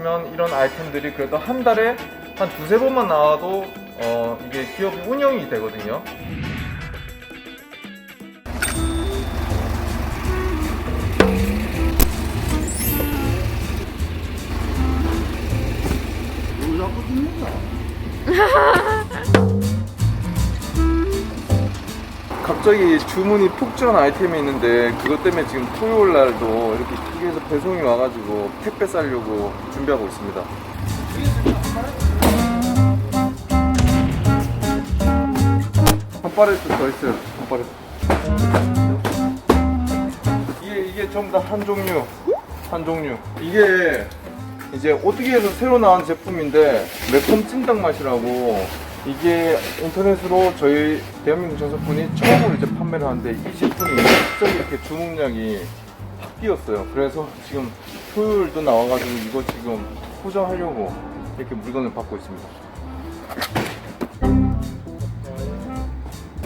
그러면 이런 아이템들이 그래도 한 달에 한 두세 번만 나와도 어, 이게 기업이 운영이 되거든요. 갑자기 주문이 푹 줄은 아이템이 있는데 그것 때문에 지금 토요일 날도 이렇게 기계에서 배송이 와가지고 택배 싸려고 준비하고 있습니다. 한 파레트 더 있어요. 한 파레트. 이게 이게 전부 다 한 종류, 한 종류. 이게 이제 어떻게 해서 새로 나온 제품인데 매콤 찐닭 맛이라고 이게 인터넷으로 저희 대한민국 전서분이 처음으로 이제 판매를 하는데 이 제품이 갑자기 이렇게 주문량이 확 뛰었어요. 그래서 지금 토요일도 나와가지고 이거 지금 포장하려고 이렇게 물건을 받고 있습니다.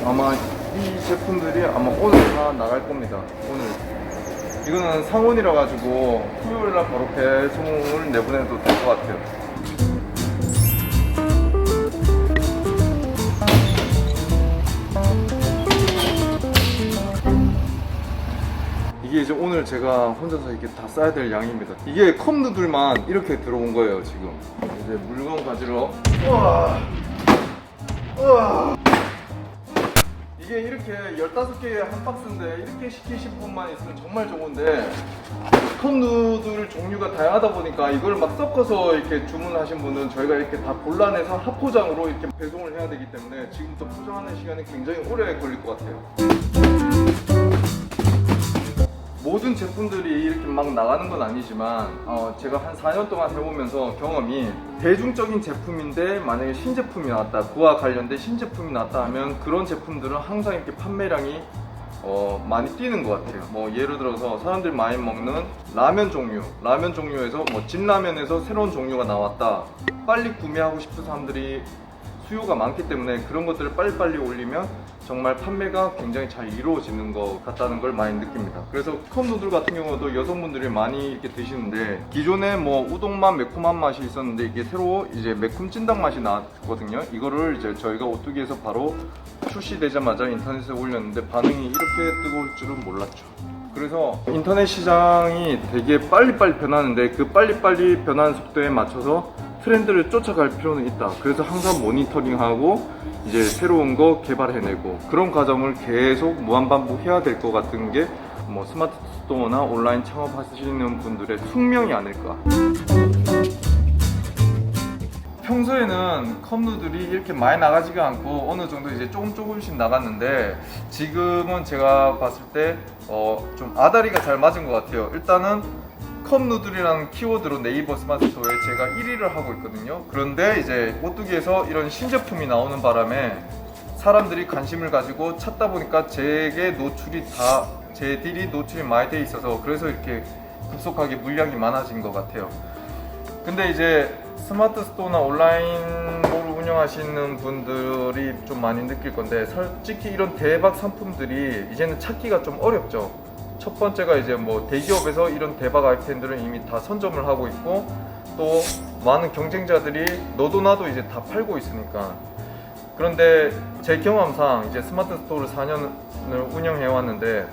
아마 이 제품들이 아마 오늘 다 나갈 겁니다. 오늘 이거는 상온이라 가지고 토요일 날 바로 배송을 내보내도 될 것 같아요. 오늘 제가 혼자서 이렇게 다 싸야 될 양입니다. 이게 컵 누들만 이렇게 들어온 거예요, 지금. 이제 물건 가지러. 우와. 우와. 이게 이렇게 15개 한 박스인데 이렇게 시키신 분만 있으면 정말 좋은데 컵 누들 종류가 다양하다 보니까 이걸 막 섞어서 이렇게 주문하신 분은 저희가 이렇게 다 골라내서 합포장으로 이렇게 배송을 해야 되기 때문에 지금부터 포장하는 시간이 굉장히 오래 걸릴 것 같아요. 모든 제품들이 이렇게 막 나가는 건 아니지만 어, 제가 한 4년 동안 해보면서 경험이 대중적인 제품인데 만약에 신제품이 나왔다 그와 관련된 신제품이 나왔다 하면 그런 제품들은 항상 이렇게 판매량이 어, 많이 뛰는 것 같아요. 뭐 예를 들어서 사람들이 많이 먹는 라면 종류. 라면 종류에서 뭐 진라면에서 새로운 종류가 나왔다. 빨리 구매하고 싶은 사람들이 수요가 많기 때문에 그런 것들을 빨리빨리 올리면 정말 판매가 굉장히 잘 이루어지는 것 같다는 걸 많이 느낍니다. 그래서 컵 누들 같은 경우도 여성분들이 많이 이렇게 드시는데 기존에 뭐 우동맛 매콤한 맛이 있었는데 이게 새로 이제 매콤 찐닭 맛이 나왔거든요. 이거를 이제 저희가 오뚜기에서 바로 출시되자마자 인터넷에 올렸는데 반응이 이렇게 뜨거울 줄은 몰랐죠. 그래서 인터넷 시장이 되게 빨리빨리 변하는데 그 빨리빨리 변하는 속도에 맞춰서 트렌드를 쫓아갈 필요는 있다. 그래서 항상 모니터링하고 이제 새로운 거 개발해내고 그런 과정을 계속 무한반복해야 될 것 같은 게 뭐 스마트 스토어나 온라인 창업하시는 분들의 숙명이 아닐까. 평소에는 컵누들이 이렇게 많이 나가지가 않고 어느 정도 이제 조금 조금씩 나갔는데 지금은 제가 봤을 때 어, 좀 아다리가 잘 맞은 것 같아요. 일단은 컵 누들이라는 키워드로 네이버 스마트 스토어에 제가 1위를 하고 있거든요. 그런데 이제 오뚜기에서 이런 신제품이 나오는 바람에 사람들이 관심을 가지고 찾다 보니까 제게 노출이 다 제 딜이 노출이 많이 돼 있어서 그래서 이렇게 급속하게 물량이 많아진 것 같아요. 근데 이제 스마트 스토어나 온라인몰을 운영하시는 분들이 좀 많이 느낄 건데 솔직히 이런 대박 상품들이 이제는 찾기가 좀 어렵죠. 첫 번째가 이제 뭐 대기업에서 이런 대박 아이템들은 이미 다 선점을 하고 있고 또 많은 경쟁자들이 너도 나도 이제 다 팔고 있으니까 그런데 제 경험상 이제 스마트 스토어를 4년을 운영해 왔는데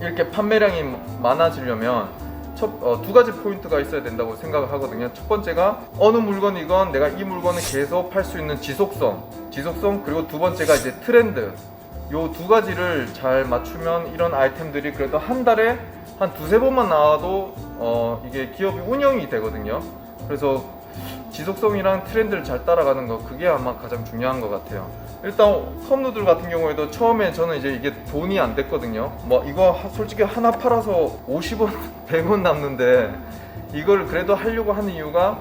이렇게 판매량이 많아지려면 첫, 어, 두 가지 포인트가 있어야 된다고 생각을 하거든요. 첫 번째가 어느 물건이건 내가 이 물건을 계속 팔 수 있는 지속성, 지속성 그리고 두 번째가 이제 트렌드. 요 두 가지를 잘 맞추면 이런 아이템들이 그래도 한 달에 한 두세 번만 나와도 어, 이게 기업이 운영이 되거든요. 그래서 지속성이랑 트렌드를 잘 따라가는 거 그게 아마 가장 중요한 것 같아요. 일단 컵누들 같은 경우에도 처음에 저는 이제 이게 돈이 안 됐거든요. 뭐 이거 하- 솔직히 하나 팔아서 50원, 100원 남는데 이걸 그래도 하려고 하는 이유가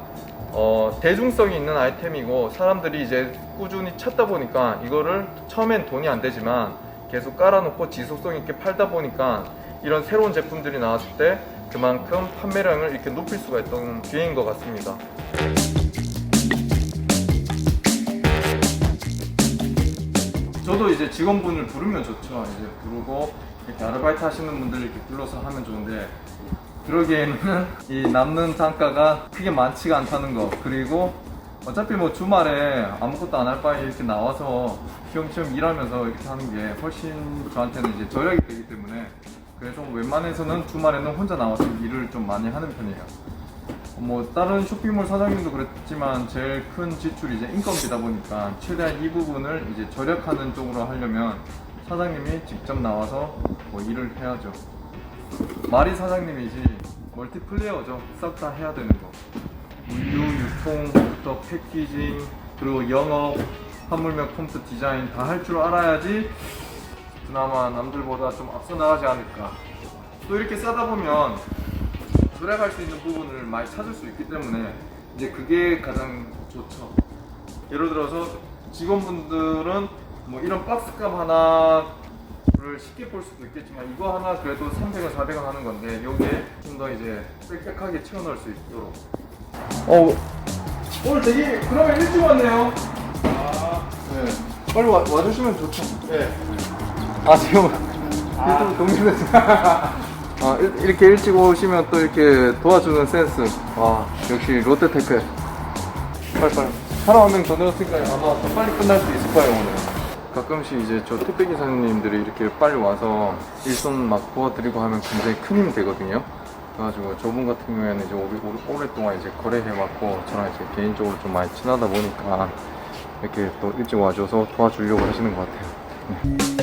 어, 대중성이 있는 아이템이고 사람들이 이제 꾸준히 찾다 보니까 이거를 처음엔 돈이 안 되지만 계속 깔아놓고 지속성 있게 팔다 보니까 이런 새로운 제품들이 나왔을 때 그만큼 판매량을 이렇게 높일 수가 있던 기회인 것 같습니다. 저도 이제 직원분을 부르면 좋죠. 이제 부르고 이렇게 아르바이트 하시는 분들 이렇게 불러서 하면 좋은데 그러기에는 이 남는 단가가 크게 많지가 않다는 거 그리고 어차피 뭐 주말에 아무것도 안 할 바에 이렇게 나와서 시험시험 일하면서 이렇게 하는 게 훨씬 저한테는 이제 절약이 되기 때문에 그래서 웬만해서는 주말에는 혼자 나와서 일을 좀 많이 하는 편이에요. 뭐 다른 쇼핑몰 사장님도 그랬지만 제일 큰 지출이 이제 인건비다 보니까 최대한 이 부분을 이제 절약하는 쪽으로 하려면 사장님이 직접 나와서 뭐 일을 해야죠. 말이 사장님이지 멀티플레이어죠. 싹 다 해야 되는 거. 물류, 유통부터 패키징, 그리고 영업, 화물며 컴퓨터 디자인 다 할 줄 알아야지 그나마 남들보다 좀 앞서 나가지 않을까. 또 이렇게 싸다 보면 절약할 수 있는 부분을 많이 찾을 수 있기 때문에 이제 그게 가장 좋죠. 예를 들어서 직원분들은 뭐 이런 박스값 하나 를 쉽게 볼 수도 있겠지만 이거 하나 그래도 300원, 400원 하는 건데 여기에 좀더 이제 빽빽하게 채워넣을 수 있도록. 어, 오늘 되게 그러면 일찍 왔네요. 아, 네. 빨리 와, 와주시면 좋죠. 네. 아 지금 유튜브 동료들. 아, 일- 이렇게 일찍 오시면 또 이렇게 도와주는 센스. 와, 역시 롯데테크. 빨리 빨리. 사람 한 명더 넣었으니까 아마 더 빨리 끝날 수 있을 거예요, 오늘. 가끔씩 이제 저 택배 기사님들이 이렇게 빨리 와서 일손 막 도와드리고 하면 굉장히 큰 힘이 되거든요. 그래가지고 저분 같은 경우에는 이제 오래, 오랫동안 이제 거래해왔고 저랑 이제 개인적으로 좀 많이 친하다 보니까 이렇게 또 일찍 와줘서 도와주려고 하시는 것 같아요.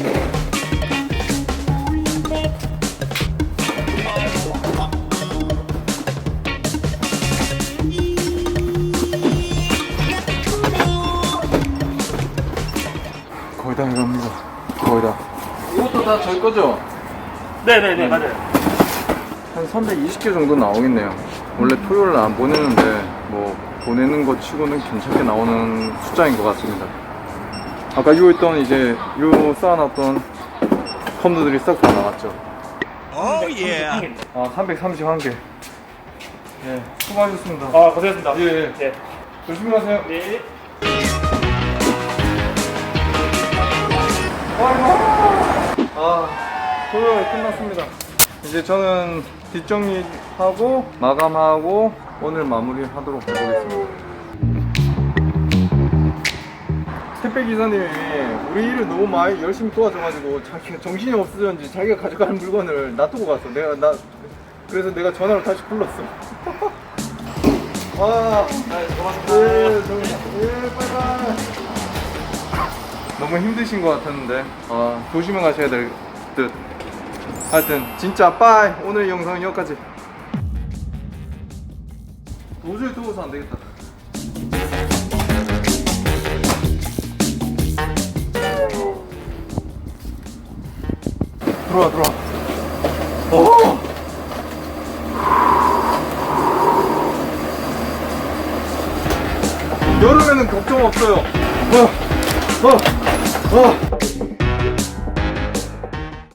거의 다 이겁니다. 거의 다. 이것도 다 저희 거죠? 네네네 맞아요. 한 320개 정도 나오겠네요. 원래 토요일 안 보내는데 뭐 보내는 거 치고는 괜찮게 나오는 숫자인 것 같습니다. 아까 요 있던 이제 요 쌓아놨던 컴퓨터들이 싹 다 나왔죠. 오 예. 아 331개. 예, 수고하셨습니다. 아 고생했습니다. 예, 예. 네. 조심히 가세요. 네. 토요일 끝났습니다. 이제 저는 뒷정리하고 마감하고 오늘 마무리하도록 해보겠습니다. 택배 기사님이 우리 일을 너무 많이 열심히 도와줘가지고 자기가 정신이 없어졌는지 자기가 가져가는 물건을 놔두고 갔어. 내가 나 그래서 내가 전화로 다시 불렀어. 아, 예, 너무, 예, 빠이빠이. 너무 힘드신 것 같았는데 아, 조심히 가셔야 될 듯. 하여튼 진짜 빠이. 오늘 영상은 여기까지. 도저히 더워서 안 되겠다. 들어와 들어와. 오! 여름에는 걱정 없어요. 어, 어, 어.